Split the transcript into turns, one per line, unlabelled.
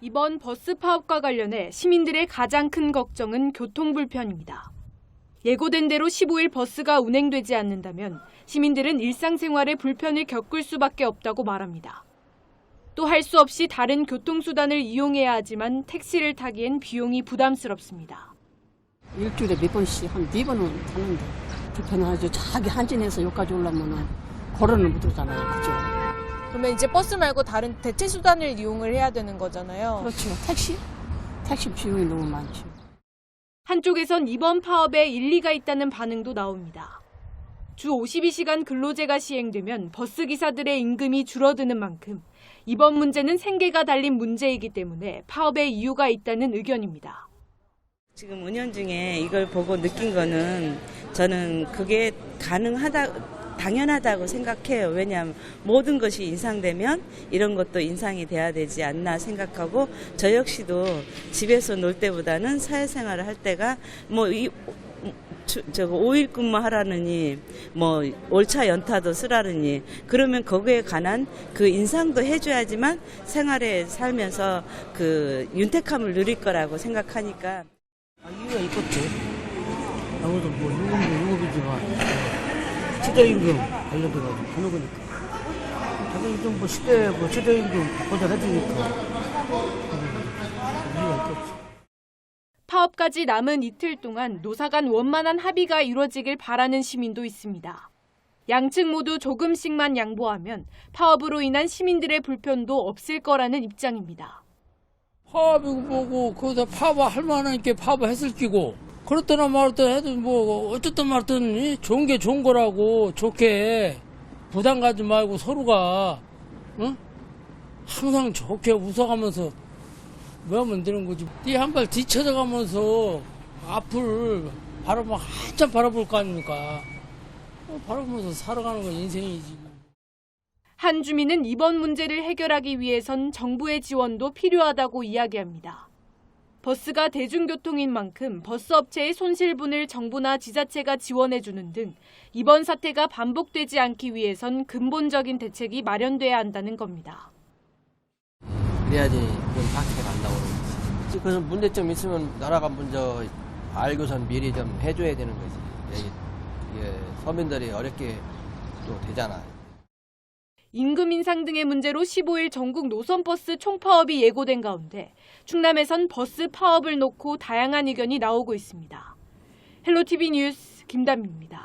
이번 버스 파업과 관련해 시민들의 가장 큰 걱정은 교통 불편입니다. 예고된 대로 15일 버스가 운행되지 않는다면 시민들은 일상생활에 불편을 겪을 수밖에 없다고 말합니다. 또 할 수 없이 다른 교통수단을 이용해야 하지만 택시를 타기엔 비용이 부담스럽습니다.
일주일에 몇 번씩 한 네 번은 타는데 불편하죠. 자기 한진에서 여기까지 오려면은 걸어는 못 오잖아요. 그죠?
그러면 이제 버스 말고 다른 대체 수단을 이용을 해야 되는 거잖아요.
그렇죠. 택시? 택시 비용이 너무 많죠.
한쪽에선 이번 파업에 일리가 있다는 반응도 나옵니다. 주 52시간 근로제가 시행되면 버스 기사들의 임금이 줄어드는 만큼 이번 문제는 생계가 달린 문제이기 때문에 파업의 이유가 있다는 의견입니다.
지금 운영 중에 이걸 보고 느낀 거는 저는 그게 가능하다, 당연하다고 생각해요. 왜냐하면 모든 것이 인상되면 이런 것도 인상이 돼야 되지 않나 생각하고 저 역시도 집에서 놀 때보다는 사회생활을 할 때가 뭐 이, 주- 저거 5일 근무하라느니 뭐 월차 연타도 쓰라느니 그러면 거기에 관한 그 인상도 해줘야지만 생활에 살면서 그 윤택함을 누릴 거라고 생각하니까
아, 이유가 있겠지. 아무래도 뭐 유급도 유급이지만 최저임금 관련돼가지고 하는 거니까. 당연히 좀뭐 시대 뭐 최저임금 바꿔서 해주니까. 이유가 있겠지.
파업까지 남은 이틀 동안 노사 간 원만한 합의가 이루어지길 바라는 시민도 있습니다. 양측 모두 조금씩만 양보하면 파업으로 인한 시민들의 불편도 없을 거라는 입장입니다.
파업이고 뭐고 거기다 파업할 만한 게 파업했을 끼고 그렇더나 말았더나 해도 뭐 어쨌든 말든 이 좋은 게 좋은 거라고 좋게 부담 가지 말고 서로가 응? 항상 좋게 웃어가면서 왜 하면 되는 거지 이한 발 뒤쳐져 가면서 앞을 바라보면 한참 바라볼 거 아닙니까 어, 바라보면서 살아가는 건 인생이지
한 주민은 이번 문제를 해결하기 위해선 정부의 지원도 필요하다고 이야기합니다. 버스가 대중교통인 만큼 버스 업체의 손실분을 정부나 지자체가 지원해주는 등 이번 사태가 반복되지 않기 위해선 근본적인 대책이 마련돼야 한다는 겁니다.
그래야지 그런 사태가 안 나오는 거지. 그래서 문제점 있으면 나라가 먼저 알고선 미리 좀 해줘야 되는 거지. 서민들이 어렵게 또 되잖아.
임금 인상 등의 문제로 15일 전국 노선버스 총파업이 예고된 가운데 충남에선 버스 파업을 놓고 다양한 의견이 나오고 있습니다. 헬로티비 뉴스 김담입니다.